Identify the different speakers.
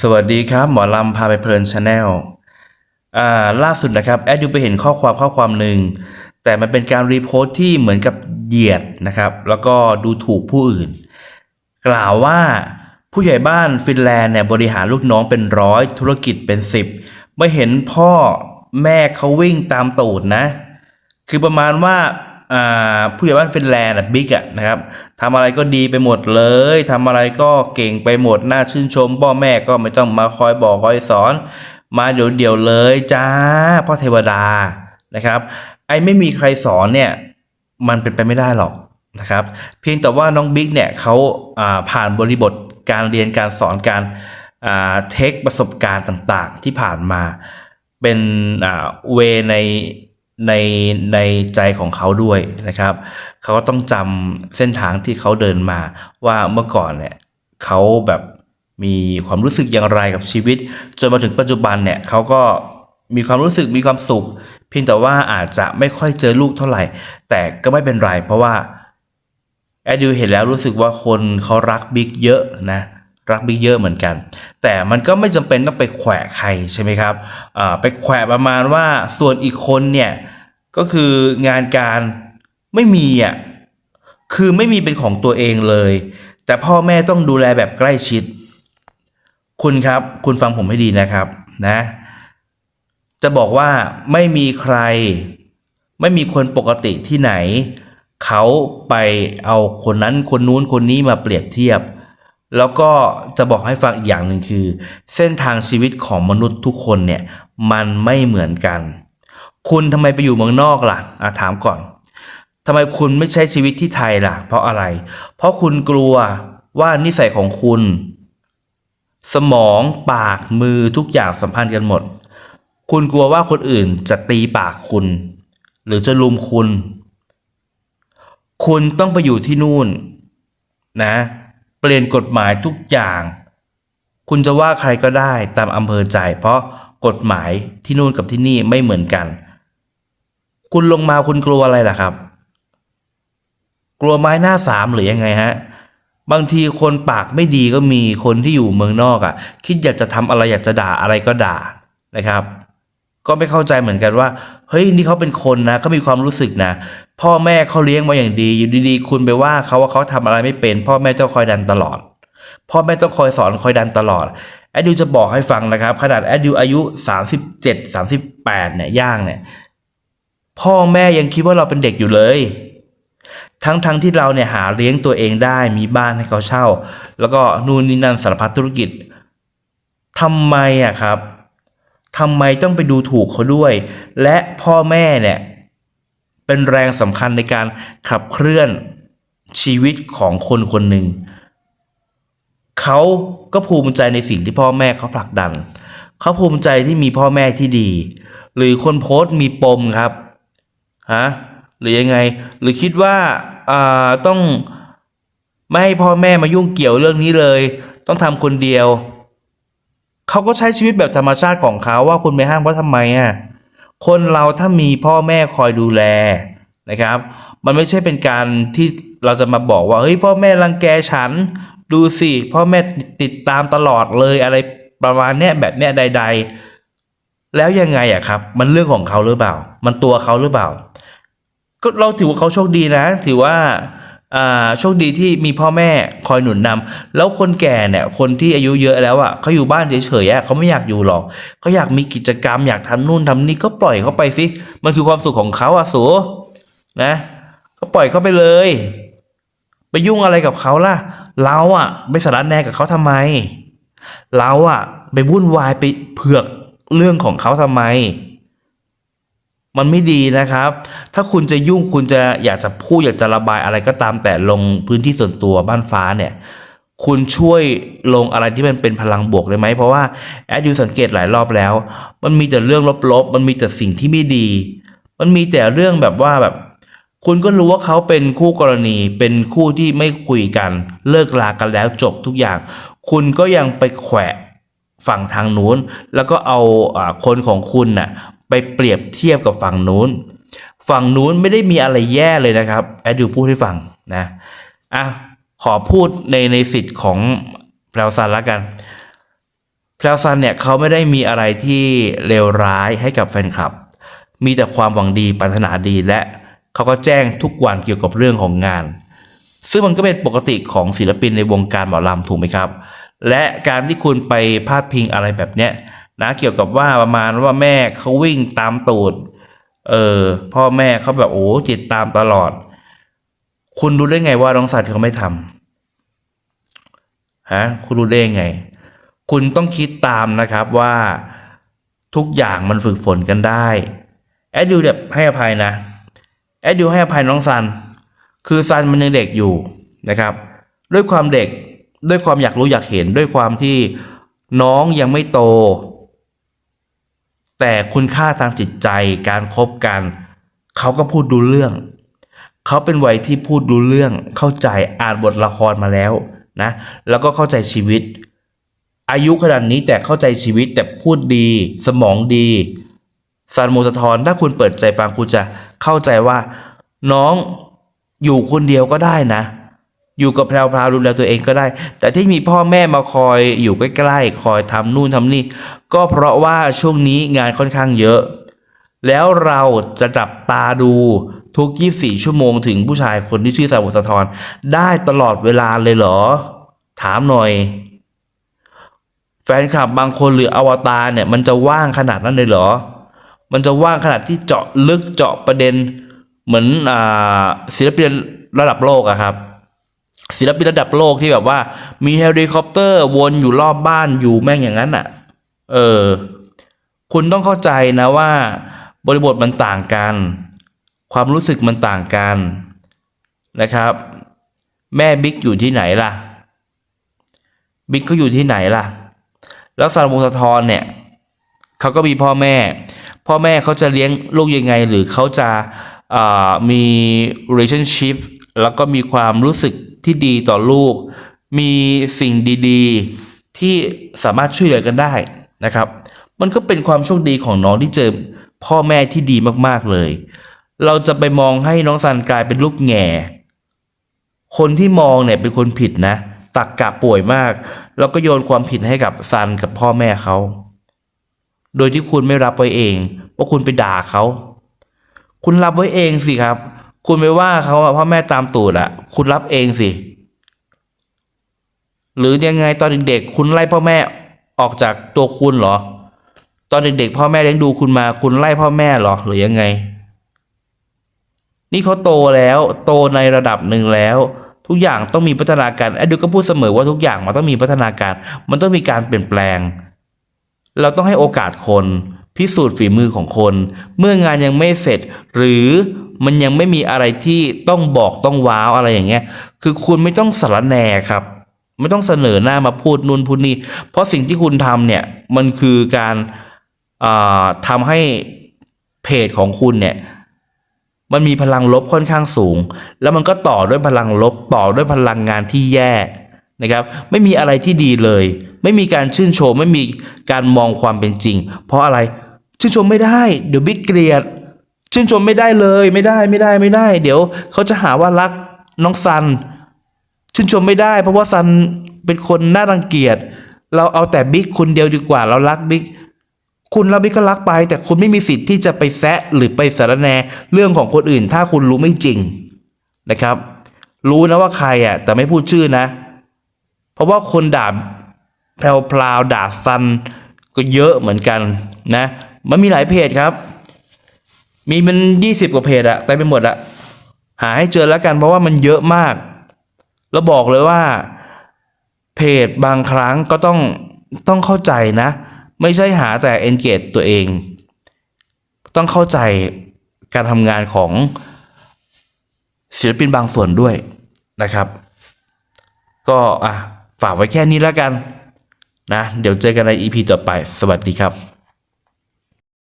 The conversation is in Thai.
Speaker 1: สวัสดีครับ หมอลำพาไปเพลินชาแนลล่าสุดนะครับแอดยูไปเห็นข้อความข้อความหนึ่ง แต่มันเป็นการรีโพสต์ที่เหมือนกับเหยียดนะครับ แล้วก็ดูถูกผู้อื่น กล่าวว่าผู้ใหญ่บ้านฟินแลนด์เนี่ยบริหารลูกน้องเป็นร้อยธุรกิจเป็นสิบไม่เห็นพ่อแม่เขาวิ่งตามตูดนะ คือประมาณว่า ผู้ใหญ่บ้านฟินแลนด์บิ๊กอะนะครับทำอะไรก็ดีไปหมดเลยทำอะไรก็เก่งไปหมดน่าชื่นชมพ่อแม่ก็ไม่ต้องมาคอยบอกคอยสอน มาเดี๋ยวเดี๋ยวเลยจ้าพ่อเทวดานะครับ ไอ้ไม่มีใครสอนเนี่ยมันเป็นไปไม่ได้หรอกนะครับ เพียงแต่ว่าน้องบิ๊กเนี่ยเขาาผ่านบริบทการเรียนการสอนการเทคประสบการณ์ต่างๆ ที่ผ่านมาเป็นเวใน ในในใจของเขาด้วยนะครับ เขาก็ต้องจำเส้นทางที่เขาเดินมาว่าเมื่อก่อนเนี่ยเขาแบบมีความรู้สึกอย่างไรกับชีวิต จนมาถึงปัจจุบันเนี่ยเขาก็มีความรู้สึกมีความสุข เพียงแต่ว่าอาจจะไม่ค่อยเจอลูกเท่าไหร่ แต่ก็ไม่เป็นไรเพราะว่าแอดดิวเห็นแล้วรู้สึกว่าคนเขารักบิ๊กเยอะนะ รักบิ๊กเยอะเหมือนกัน แต่มันก็ไม่จำเป็นต้องไปแขวะใครใช่ไหมครับไปแขวะประมาณว่าส่วนอีกคนเนี่ยก็คืองานการไม่มีอะคือไม่มีเป็นของตัวเองเลย แต่พ่อแม่ต้องดูแลแบบใกล้ชิด คุณครับคุณฟังผมให้ดีนะครับนะ จะบอกว่าไม่มีใคร ไม่มีคนปกติที่ไหน เขาไปเอาคนนั้นคนนู้นคนนี้มาเปรียบเทียบ แล้วก็จะบอกให้ฟังอีกอย่างหนึ่งคือ เส้นทางชีวิตของมนุษย์ทุกคนเนี่ยมันไม่เหมือนกัน คุณทำไมไปอยู่เมืองนอกล่ะอะถามก่อนทำไมคุณไม่ใช้ชีวิตที่ไทยล่ะ เพราะอะไร เพราะคุณกลัวว่านิสัยของคุณ สมองปากมือทุกอย่างสัมพันธ์กันหมด คุณกลัวว่าคนอื่นจะตีปากคุณ หรือจะลุมคุณ คุณต้องไปอยู่ที่นู่นนะ เปลี่ยนกฎหมายทุกอย่าง คุณจะว่าใครก็ได้ตามอำเภอใจ เพราะกฎหมายที่นู่นกับที่นี่ไม่เหมือนกัน คุณลงมาคุณกลัวอะไรล่ะครับ กลัวไม้หน้าสามหรือยังไงฮะ บางทีคนปากไม่ดีก็มีคนที่อยู่เมืองนอกอะ่ะ คิดอยากจะทำอะไรอยากจะด่าอะไรก็ด่านะครับก็ไม่เข้าใจเหมือนกันว่า เฮ้ย นี่เขาเป็นคนนะเขามีความรู้สึกนะ พ่อแม่เขาเลี้ยงมาอย่างดี อยู่ดีๆ คุณไปว่าเขาว่าเขาทำอะไรไม่เป็น พ่อแม่ต้องคอยดันตลอด พ่อแม่ต้องคอยสอนคอยดันตลอดแอดดิวจะบอกให้ฟังนะครับ ขนาดแอดดิวอายุ 37 38เนี่ยย่างเนี่ยพ่อแม่ยังคิดว่าเราเป็นเด็กอยู่เลย ทั้งทั้งที่เราเนี่ยหาเลี้ยงตัวเองได้มีบ้านให้เขาเช่า แล้วก็นู่นนี่นั่นสารพัดธุรกิจทำไมอะครับทำไมต้องไปดูถูกเขาด้วย และพ่อแม่เนี่ย เป็นแรงสำคัญในการขับเคลื่อนชีวิตของคนคนหนึ่ง เขาก็ภูมิใจในสิ่งที่พ่อแม่เขาผลักดัน เขาภูมิใจที่มีพ่อแม่ที่ดี หรือคนโพสต์มีปมครับฮะหรือยังไง หรือคิดว่าอ่าต้องไม่ให้พ่อแม่มายุ่งเกี่ยวเรื่องนี้เลย ต้องทำคนเดียว เขาก็ใช้ชีวิตแบบธรรมชาติของเขาว่าคุณไปห้ามเขาทำไมอะ คนเราถ้ามีพ่อแม่คอยดูแลนะครับ มันไม่ใช่เป็นการที่เราจะมาบอกว่าเฮ้ยพ่อแม่รังแกฉัน ดูสิพ่อแม่ติดตามตลอดเลยอะไรประมาณเนี้ยแบบเนี้ยใด ๆ แล้วยังไงอะครับ มันเรื่องของเขาหรือเปล่า มันตัวเขาหรือเปล่า ก็เราถือว่าเขาโชคดีนะ ถือว่าอ่า โชคดีที่มีพ่อแม่คอยหนุนนำแล้วคนแก่เนี่ยคนที่อายุเยอะแล้วอะเขาอยู่บ้านเฉยๆเขาไม่อยากอยู่หรอกเขาอยากมีกิจกรรมอยากทำนู่นทำนี่ก็ปล่อยเขาไปสิมันคือความสุขของเขาอะสูนะก็ปล่อยเขาไปเลย ไปยุ่งอะไรกับเขาล่ะ เราอะไปสารแนกับเขาทำไม เราอะไปวุ่นวายไปเผือกเรื่องของเขาทำไม มันไม่ดีนะครับ ถ้าคุณจะยุ่งคุณจะอยากจะพูดอยากจะระบายอะไรก็ตามแต่ลงพื้นที่ส่วนตัวบ้านฟ้าเนี่ย คุณช่วยลงอะไรที่มันเป็นพลังบวกได้ไหม เพราะว่าแอดยูสังเกตหลายรอบแล้ว มันมีแต่เรื่องลบๆ มันมีแต่สิ่งที่ไม่ดี มันมีแต่เรื่องแบบว่าแบบ คุณก็รู้ว่าเขาเป็นคู่กรณี เป็นคู่ที่ไม่คุยกัน เลิกลากันแล้วจบทุกอย่าง คุณก็ยังไปแขวะฝั่งทางนู้น แล้วก็เอาอคนของคุณน่ะ ไปเปรียบเทียบกับฝั่งนู้น ฝั่งนู้นไม่ได้มีอะไรแย่เลยนะครับแอดดิวพูดให้ฟังนะอะขอพูดในในสิทธิ์ของแพรวซันละกันแพลวซันเนี่ยเขาไม่ได้มีอะไรที่เลวร้ายให้กับแฟนคลับ มีแต่ความหวังดีปรารถนาดีและเขาก็แจ้งทุกวันเกี่ยวกับเรื่องของงาน ซึ่งมันก็เป็นปกติของศิลปินในวงการหมอลำถูกไหมครับ และการที่คุณไปพาดพิงอะไรแบบเนี้ย นะเกี่ยวกับว่าประมาณว่าแม่เขาวิ่งตามตูด เออพ่อแม่เขาแบบโอ้จิตตามตลอด คุณรู้ได้ไงว่าน้องสัตว์เขาไม่ทำฮะคุณรู้ได้ไง คุณต้องคิดตามนะครับว่าทุกอย่างมันฝึกฝนกันได้ แอดดิวแบบให้อภัยนะ แอดดิวให้อภัยน้องซัน คือซันมันยังเด็กอยู่นะครับ ด้วยความเด็ก ด้วยความอยากรู้อยากเห็น ด้วยความที่น้องยังไม่โต แต่คุณค่าทางจิตใจการคบกัน เขาก็พูดดูเรื่อง เขาเป็นวัยที่พูดรู้เรื่อง เข้าใจอ่านบทละครมาแล้วนะ แล้วก็เข้าใจชีวิต อายุขนาดนี้แต่เข้าใจชีวิตแต่พูดดี สมองดีซันโมสะทอนถ้าคุณเปิดใจฟังคุณจะเข้าใจว่า น้องอยู่คนเดียวก็ได้นะ อยู่กับแพรวๆดูแลตัวเองก็ได้ แต่ที่มีพ่อแม่มาคอยอยู่ใกล้ๆ คอยทำนู่นทำนี่ ก็เพราะว่าช่วงนี้งานค่อนข้างเยอะ แล้วเราจะจับตาดูทุก 24 ชั่วโมงถึงผู้ชายคนที่ชื่อสาวุสะทรได้ตลอดเวลาเลยเหรอ ถามหน่อย แฟนคลับบางคนหรืออวตารเนี่ย มันจะว่างขนาดนั้นเลยเหรอ มันจะว่างขนาดที่เจาะลึกเจาะประเด็น เหมือนอศิลปินระดับโลกอะครับ ศิลปินระดับโลกที่แบบว่า มีเฮลิคอปเตอร์วนอยู่รอบบ้านอยู่แม่งอย่างนั้นอะเออ คุณต้องเข้าใจนะว่า บริบทมันต่างกัน ความรู้สึกมันต่างกันนะครับ แม่บิ๊กอยู่ที่ไหนล่ะ บิ๊กเขาอยู่ที่ไหนล่ะ แล้วซาลามูสะทอนเนี่ยเขาก็มีพ่อแม่ พ่อแม่เขาจะเลี้ยงลูกยังไง หรือเขาจะามี relationship แล้วก็มีความรู้สึกที่ดีต่อลูก มีสิ่งดีๆ ที่สามารถช่วยเหลือกันได้นะครับ มันก็เป็นความโชคดีของน้องที่เจอพ่อแม่ที่ดีมากๆเลย เราจะไปมองให้น้องซันกลายเป็นลูกแง่ คนที่มองเนี่ยเป็นคนผิดนะ ตักกะป่วยมาก แล้วก็โยนความผิดให้กับซันกับพ่อแม่เขา โดยที่คุณไม่รับไว้เอง ว่าคุณไปด่าเขา คุณรับไว้เองสิครับ คุณไปว่าเขาอะพ่อแม่ตามตูดอะคุณรับเองสิ หรือยังไงตอนเด็กๆคุณไล่พ่อแม่ออกจากตัวคุณเหรอ ตอนเด็กๆพ่อแม่เลี้ยงดูคุณมา คุณไล่พ่อแม่เหรอหรือยังไง นี่เขาโตแล้ว โตในระดับหนึ่งแล้ว ทุกอย่างต้องมีพัฒนาการไอ้ดูก็พูดเสมอว่าทุกอย่างมันต้องมีพัฒนาการ มันต้องมีการเปลี่ยนแปลง เราต้องให้โอกาสคน พิสูจน์ฝีมือของคน เมื่องานยังไม่เสร็จ หรือ มันยังไม่มีอะไรที่ต้องบอกต้องว้าวอะไรอย่างเงี้ย คือคุณไม่ต้องสารแนครับ ไม่ต้องเสนอหน้ามาพูดนู่นพูดนี่ เพราะสิ่งที่คุณทำเนี่ย มันคือการาทำให้เพจของคุณเนี่ย มันมีพลังลบค่อนข้างสูง แล้วมันก็ต่อด้วยพลังลบต่อด้วยพลังงานที่แย่นะครับ ไม่มีอะไรที่ดีเลย ไม่มีการชื่นชม ไม่มีการมองความเป็นจริง เพราะอะไรชื่นชมไม่ได้ เดี๋ยวบิ๊กเกลียด ชื่นชมไม่ได้เลยไม่ได้ไม่ได้ไม่ได้ เดี๋ยวเขาจะหาว่ารักน้องซัน ชื่นชมไม่ได้ เพราะว่าซันเป็นคนน่ารังเกียจเราเอาแต่บิ๊กคนเดียวดีกว่า เรารักบิ๊กคุณรับบิ๊กก็รักไป แต่คุณไม่มีสิทธิ์ที่จะไปแซะหรือไปสารแนเรื่องของคนอื่น ถ้าคุณรู้ไม่จริงนะครับ รู้นะว่าใครอะ แต่ไม่พูดชื่อนะ เพราะว่าคนด่าแพรวพลาวด่าซันก็เยอะเหมือนกันนะ มันมีหลายเพจครับ มีมันยี่สิบกว่าเพจอะแต่ไปหมดอะหาให้เจอแล้วกันเพราะว่ามันเยอะมาก แล้วบอกเลยว่า เพจบางครั้งก็ต้องต้องเข้าใจนะ ไม่ใช่หาแต่ engage ตัวเอง ต้องเข้าใจการทำงานของศิลปินบางส่วนด้วยนะครับ ก็อะฝากไว้แค่นี้แล้วกันนะ เดี๋ยวเจอกันใน EP ต่อไป สวัสดีครับ